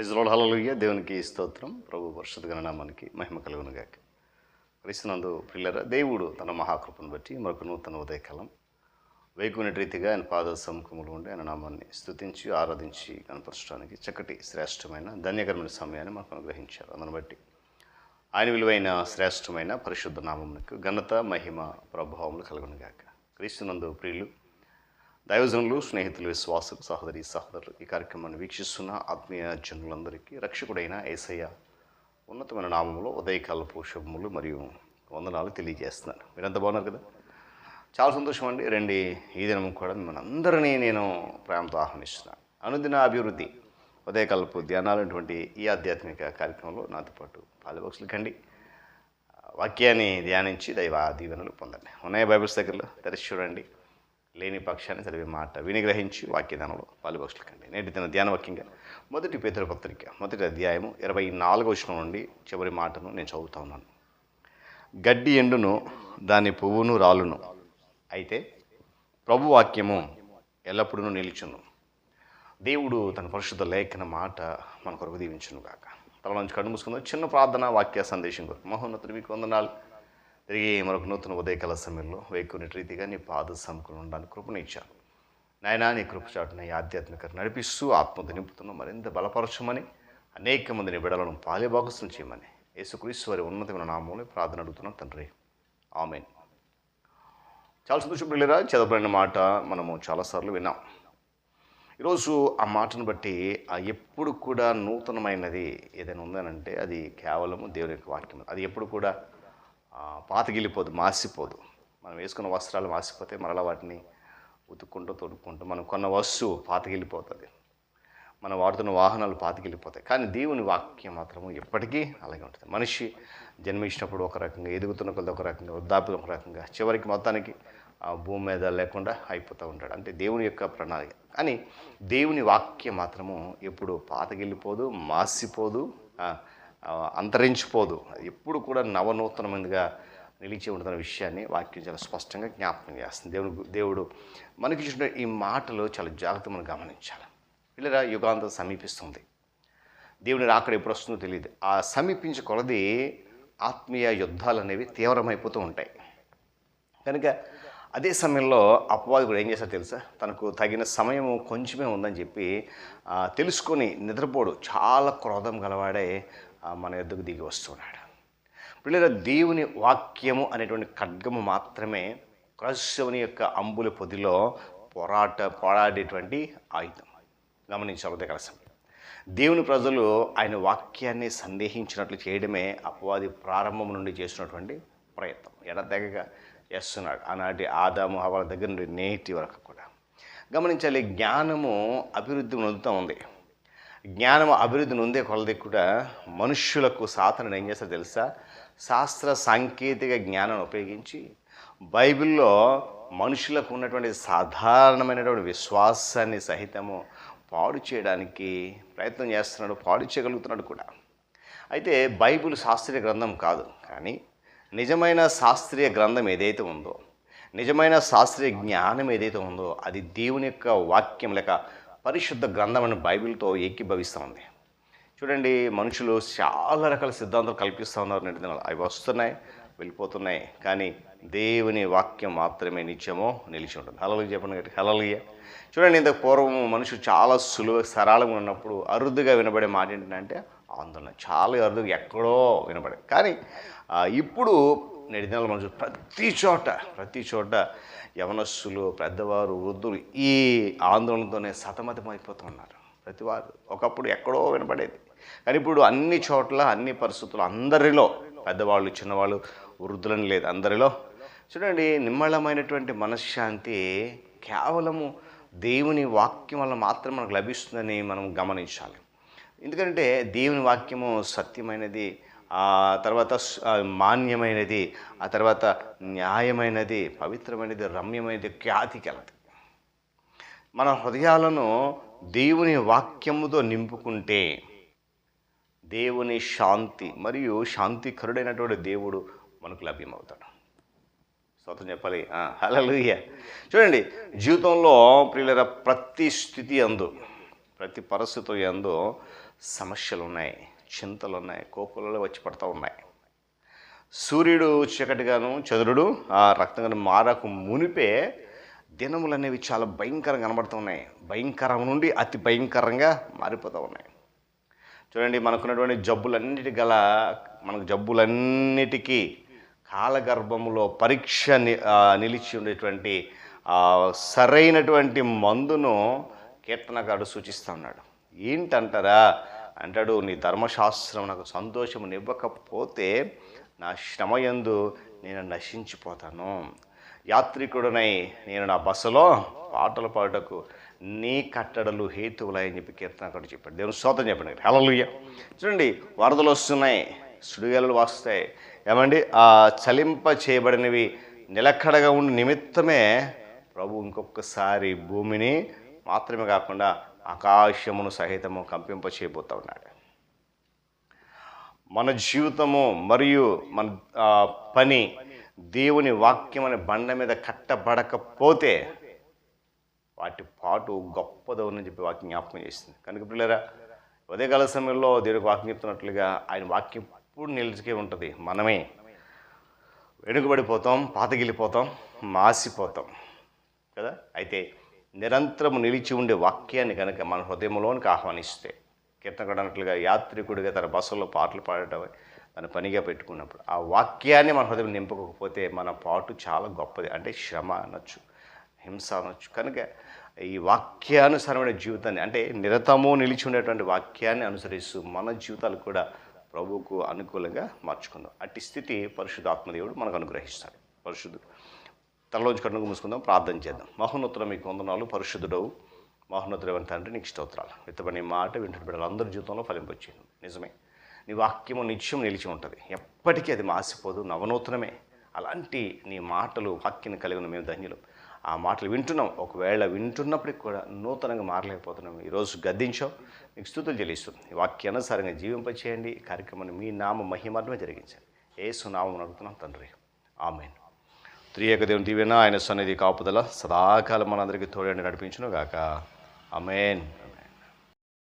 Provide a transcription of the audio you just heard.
Praise load దేవునికి స్తోత్రం. ప్రభు పరిషత్ గణనామానికి మహిమ కలుగునుగాక. క్రీస్తునందు పిల్లర దేవుడు తన మహాకృపను బట్టి మరొక నూతన ఉదయకాలం వేకునే రీతిగా ఆయన పాద సముఖములు ఉండి ఆయన నామాన్ని స్తుతించి ఆరాధించి కనపరచడానికి చక్కటి శ్రేష్టమైన ధన్యకరమైన సమయాన్ని మనకు అనుగ్రహించారు. అందును బట్టి ఆయన విలువైన శ్రేష్టమైన పరిశుద్ధ నామమునకు ఘనత మహిమ ప్రభావములు కలుగునుగాక. క్రీస్తునందు ప్రియులు దైవజనులు స్నేహితులు విశ్వాసులు సహోదరి సహోదరులు ఈ కార్యక్రమాన్ని వీక్షిస్తున్న ఆత్మీయ జనులందరికీ రక్షకుడైన ఏసయ్య ఉన్నతమైన నామంలో ఉదయకాలపు శుభములు మరియు వందనాలు తెలియజేస్తున్నాను. మీరంతా బాగున్నారు కదా? చాలా సంతోషం అండి. రండి ఈ దినం కూడా మిమ్మల్ని అందరినీ నేను ప్రేమతో ఆహ్వానిస్తున్నాను. అనుదిన అభివృద్ధి ఉదయకాలపు ధ్యానాలటువంటి ఈ ఆధ్యాత్మిక కార్యక్రమంలో నాతో పాటు పాలుబక్షులు కండి. వాక్యాన్ని ధ్యానించి దైవ దీవెనలు పొందండి. ఉన్నాయి బైబిల్స్ దగ్గరలో? తెరిచి చూడండి. లేని పక్షాన్ని చదివే మాట వినిగ్రహించి వాక్యదానంలో పాలుబక్షులు కండి నేటి దిన ధ్యాన వాక్యంగా మొదటి పేదల పత్రిక మొదటి అధ్యాయము ఇరవై నాలుగో వచనం నుండి చివరి మాటను నేను చదువుతా ఉన్నాను. గడ్డి ఎండును దాని పువ్వును రాలును. అయితే ప్రభు వాక్యము ఎల్లప్పుడూ నిలిచును. దేవుడు తన పరిశుద్ధ లేఖన మాట మన కొరకు దీవించును కాక తల నుంచి కళ్ళు మూసుకుందాం. చిన్న ప్రార్థన వాక్య సందేశం కొరకు. మహోన్నతుడు మీకు వందనాలు. తిరిగి మరొక నూతన ఉదయకాల సమయంలో వేకుని రీతిగా నీ పాద సమకులు ఉండడానికి కృపణించాను నాయన నీ కృపచాటున ఈ ఆధ్యాత్మిక నడిపిస్తూ ఆత్మతో నింపుతున్న మరింత బలపరచమని అనేక మందిని బిడలను పాలిభాగస్వం చేయమని యేసుక్రీస్తు వారి ఉన్నతమైన నామంలో ప్రార్థన అడుగుతున్నాం తండ్రి. ఆమెన్. చాలా సంతోషం పిల్లరా చదవబడిన మాట మనము చాలాసార్లు విన్నాం. ఈరోజు ఆ మాటను బట్టి ఎప్పుడు కూడా నూతనమైనది ఏదైనా ఉందనంటే అది కేవలము దేవుని యొక్క వాక్యం అది ఎప్పుడు కూడా పాతగిలిపోదు మాసిపోదు. మనం వేసుకున్న వస్త్రాలు మాసిపోతే మరలా వాటిని ఉతుక్కుంటూ తొడుక్కుంటూ మనం కొన్న వస్తువు పాతగిలిపోతుంది మనం వాడుతున్న వాహనాలు పాతికెళ్ళిపోతాయి కానీ దేవుని వాక్యం మాత్రము ఎప్పటికీ అలాగే ఉంటుంది. మనిషి జన్మించినప్పుడు ఒక రకంగా ఎదుగుతున్న కొద్ది ఒక రకంగా వృద్ధాప్యం ఒక రకంగా చివరికి మొత్తానికి ఆ భూమి మీద లేకుండా అయిపోతూ ఉంటాడు. అంటే దేవుని యొక్క ప్రణాళిక. కానీ దేవుని వాక్యం మాత్రము ఎప్పుడు పాతగిల్లిపోదు మాసిపోదు. అంతరించిపోదు. ఎప్పుడు కూడా నవనూతనమైనదిగా నిలిచి ఉంటుందన్న విషయాన్ని వాక్యం చాలా స్పష్టంగా జ్ఞాపకం చేస్తుంది. దేవుడు దేవుడు మనకి చూసిన ఈ మాటలు చాలా జాగ్రత్తగా మనం గమనించాలి. పిల్లరా యుగాంతం సమీపిస్తుంది. దేవుని రాకడ ఎప్పుడు వస్తుందో తెలియదు. ఆ సమీపించే కొలది ఆత్మీయ యుద్ధాలు అనేవి తీవ్రమైపోతూ ఉంటాయి. కనుక అదే సమయంలో అపవాది కూడా ఏం చేశారు తెలుసా? తనకు తగిన సమయం కొంచెమే ఉందని చెప్పి తెలుసుకొని నిద్రపోడు. చాలా క్రోధం గలవాడే మన ఎద్దుకు దిగి వస్తున్నాడు. పిల్లల దేవుని వాక్యము అనేటువంటి ఖడ్గము మాత్రమే క్రైస్తవుని యొక్క అంబుల పొదిలో పోరాట పోరాడేటువంటి ఆయుధం. గమనించాలి కలసం దేవుని ప్రజలు ఆయన వాక్యాన్ని సందేహించినట్లు చేయడమే అపవాది ప్రారంభం నుండి చేసినటువంటి ప్రయత్నం. ఎడతెగగా చేస్తున్నాడు. ఆనాటి ఆదాము హవాల దగ్గర నుండి నేటి వరకు కూడా. గమనించాలి జ్ఞానము అభివృద్ధి నొందుతూ ఉంది. జ్ఞానం అభివృద్ధి నొందే కొలది కూడా మనుష్యులకు సాధన ఏం చేస్తారో తెలుసా? శాస్త్ర సాంకేతిక జ్ఞానాన్ని ఉపయోగించి బైబిల్లో మనుషులకు ఉన్నటువంటి సాధారణమైనటువంటి విశ్వాసాన్ని సహితము పాడు చేయడానికి ప్రయత్నం చేస్తున్నాడు పాడు చేయగలుగుతున్నాడు కూడా. అయితే బైబిల్ శాస్త్రీయ గ్రంథం కాదు. కానీ నిజమైన శాస్త్రీయ గ్రంథం ఏదైతే ఉందో నిజమైన శాస్త్రీయ జ్ఞానం ఏదైతే ఉందో అది దేవుని యొక్క వాక్యం లేక పరిశుద్ధ గ్రంథమైన బైబిల్తో ఏకీభవిస్తూ ఉంది చూడండి మనుషులు చాలా రకాల సిద్ధాంతాలు కల్పిస్తూ ఉన్నారు. నేటి దినాలు అవి వస్తున్నాయి వెళ్ళిపోతున్నాయి. కానీ దేవుని వాక్యం మాత్రమే నిత్యమో నిలిచి ఉంటుంది. హలలు చెప్పండి గట్టి హలలుయ చూడండి ఇంత పూర్వం మనుషులు చాలా సులువు సరళంగా ఉన్నప్పుడు అరుదుగా వినబడే మాట ఏంటంటే ఆందోళన. చాలా అరుదుగా ఎక్కడో వినబడే. కానీ ఇప్పుడు నేటి దినాల మనుషులు ప్రతి చోట ప్రతి చోట యవనస్సులు పెద్దవారు వృద్ధులు ఈ ఆందోళనతోనే సతమతమైపోతున్నారు. ప్రతివారు ఒకప్పుడు ఎక్కడో వినపడేది. కానీ ఇప్పుడు అన్ని చోట్ల అన్ని పరిస్థితులు అందరిలో పెద్దవాళ్ళు చిన్నవాళ్ళు వృద్ధులని లేదు అందరిలో. చూడండి నిమ్మళమైనటువంటి మనశ్శాంతి కేవలము దేవుని వాక్యం వల్ల మాత్రం మనకు లభిస్తుందని మనం గమనించాలి. ఎందుకంటే దేవుని వాక్యము సత్యమైనది ఆ తర్వాత మాన్యమైనది ఆ తర్వాత న్యాయమైనది పవిత్రమైనది రమ్యమైనది ఖ్యాతి కలది. మన హృదయాలను దేవుని వాక్యముతో నింపుకుంటే దేవుని శాంతి మరియు శాంతికరుడైనటువంటి దేవుడు మనకు లభ్యమవుతాడు. స్వతం చెప్పాలి. హలలుయ్య చూడండి జీవితంలో ప్రియుల ప్రతి స్థితి అందు ప్రతి పరిస్థితి అందు సమస్యలు ఉన్నాయి చింతలు ఉన్నాయి కోపులలో వచ్చి పడతా ఉన్నాయి. సూర్యుడు చీకటిగాను చంద్రుడు ఆ రక్తంగాను మారకు మునిపే దినములు అనేవి చాలా భయంకరంగా కనబడుతున్నాయి భయంకరం నుండి అతి భయంకరంగా మారిపోతూ ఉన్నాయి. చూడండి మనకున్నటువంటి జబ్బులన్నిటి గల మనకు జబ్బులన్నిటికీ కాలగర్భంలో పరీక్ష ని నిలిచి ఉండేటువంటి సరైనటువంటి మందును కీర్తనగాడు సూచిస్తూ ఉన్నాడు. ఏంటంటారా? అంటాడు నీ ధర్మశాస్త్రం నాకు సంతోషం ఇవ్వకపోతే నా శ్రమయందు నేను నశించిపోతాను. యాత్రికుడునై నేను నా బస్సులో పాటలు పాడుటకు నీ కట్టడలు హేతువులాయని చెప్పి అక్కడ చెప్పాడు. దేవుని స్తోత్రం చెప్పండి. హలలుయ్య చూడండి వరదలు వస్తున్నాయి సుడిగాలు వస్తాయి. ఏమండి? ఆ చలింప చేయబడినవి నిలకడగా ఉండి నిమిత్తమే ప్రభు ఇంకొకసారి భూమిని మాత్రమే కాకుండా ఆకాశమును సహితము కంపింపచేయబోతూ ఉన్నాడు మన జీవితము మరియు మన పని దేవుని వాక్యం అనే బండ మీద కట్టబడకపోతే వాటి పాటు గొప్పదవునని చెప్పి వాక్యం జ్ఞాపకం చేస్తుంది. కనుక పిల్లరా ఉదయకాల సమయంలో దేవుడికి వాక్యం చెప్తున్నట్లుగా ఆయన వాక్యం ఎప్పుడు నిలిచికే ఉంటుంది. మనమే వెనుకబడిపోతాం పాతగిలిపోతాం మాసిపోతాం. కదా? అయితే నిరంతరం నిలిచి ఉండే వాక్యాన్ని కనుక మన హృదయంలోనికి ఆహ్వానిస్తే కీర్తన అన్నట్లుగా యాత్రికుడిగా తన బస్సులో పాటలు పాడటం తన పనిగా పెట్టుకున్నప్పుడు ఆ వాక్యాన్ని మన హృదయం నింపకపోతే మన పాటు చాలా గొప్పది. అంటే శ్రమ అనొచ్చు హింస అనొచ్చు. కనుక ఈ వాక్యానుసారమైన జీవితాన్ని అంటే నిరతము నిలిచి ఉండేటువంటి వాక్యాన్ని అనుసరిస్తూ మన జీవితాలు కూడా ప్రభువుకు అనుకూలంగా మార్చుకుందాం. అట్టి స్థితి పరిశుద్ధాత్మదేవుడు మనకు అనుగ్రహిస్తాడు. పరిశుద్ధుడు. తలలోంచి కన్నుకు మూసుకుందాం ప్రార్థన చేద్దాం. మహోన్నతుల మీకు వందనాలు. పరిశుద్ధుడవు మహోన్నతుడైన తండ్రి నీకు స్తోత్రాలు. విత్తబడి మాట వింటున్న బిడ్డలు అందరి జీవితంలో ఫలింపొచ్చింది నిజమే. నీ వాక్యము నిత్యం నిలిచి ఉంటుంది. ఎప్పటికీ అది మాసిపోదు. నవనూతనమే. అలాంటి నీ మాటలు వాక్యం కలిగిన మేము ధన్యులు. ఆ మాటలు వింటున్నాం. ఒకవేళ వింటున్నప్పటికి కూడా నూతనంగా మారలేకపోతున్నాం. ఈరోజు గద్దించాం మీకు స్థుతులు చెల్లిస్తుంది ఈ వాక్యానుసారంగా జీవింపచేయండి. కార్యక్రమాన్ని మీ నామ మహిమాత్మే జరిగించండి ఏసు నామం అడుగుతున్నాం తండ్రి. ఆమెను. త్రియేక దేవుని దీవెన ఆయన సన్నిధి కాపుదల సదాకాలం మనందరికీ తోడని నడిపించును గాక అమేన్